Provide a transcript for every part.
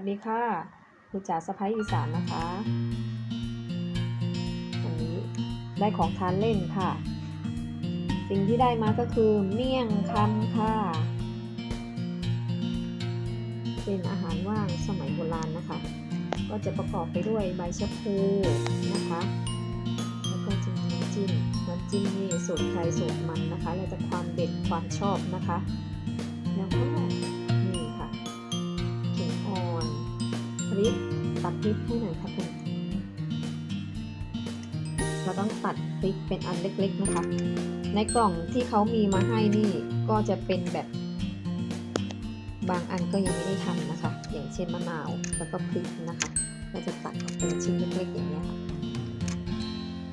วัสดีค่ะครูจ๋าสะพ้ายอีสานนะคะวันนี้ได้ของทานเล่นค่ะ สิ่งที่ได้มาก็คือเมี่ยงคำค่ะ เป็นอาหารว่างสมัยโบราณนะคะ ก็จะประกอบไปด้วยใบชะพูนะคะ แล้วก็จะมีน้ำจิ้มน้ำจิ้มนี่สูตรใครสูตรมันนะคะ แล้วแต่ความเด็ดความชอบนะคะ แล้วก็ พริกตัดพริกให้หน่อยค่ะคุณเราต้องตัดพริกเป็นอันเล็กๆนะคะ ในกล่องที่เขามีมาให้นี่ก็จะเป็นแบบบางอันก็ยังไม่ได้ทำนะคะ อย่างเช่นมะนาวแล้วก็พริกนะคะ ก็จะตัดออกเป็นชิ้นเล็กๆอย่างนี้ค่ะ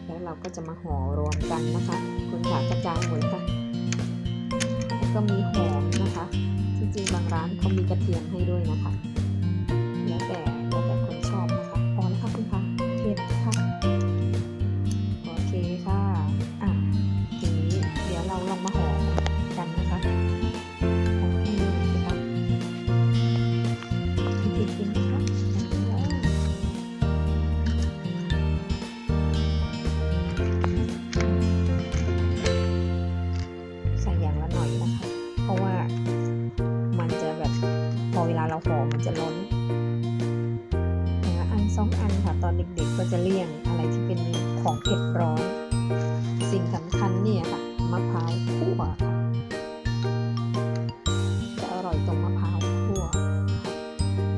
แล้วเราก็จะมาห่อรวมกันนะคะ คุณขากระจายหมดค่ะ แล้วก็มีหอมนะคะ จริงๆบางร้านเขามีกระเทียมให้ด้วยนะคะ มาห่อกันนะคะห่อให้ดูสิคะวิธีกินนะคะใส่อย่างละหน่อยนะคะ เพราะว่ามันจะแบบพอเวลาเราห่อมันจะล้นอันสองอันค่ะตอนเด็กๆก็จะเลี่ยงอะไรที่เป็นของเผ็ดร้อน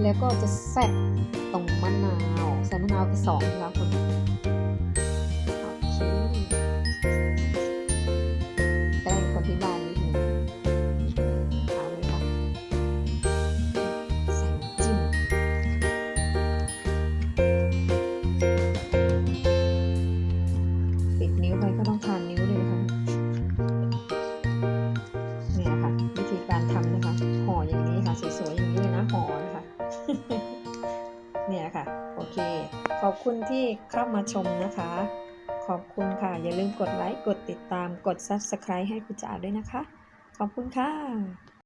แล้วก็จะแซ่บตรงมะนาวใส่มะนาวไปสองแล้วคุณโอเคแกล้งคนที่บ้านนิดนึงเอาเลยค่ะใส่จิ้มปิดนิ้วไปก็ต้องทา คุณที่เข้ามาชมนะคะ ขอบคุณค่ะ อย่าลืมกดไลค์ กดติดตาม กด Subscribe ให้คุณจ๋าด้วยนะคะ ขอบคุณค่ะ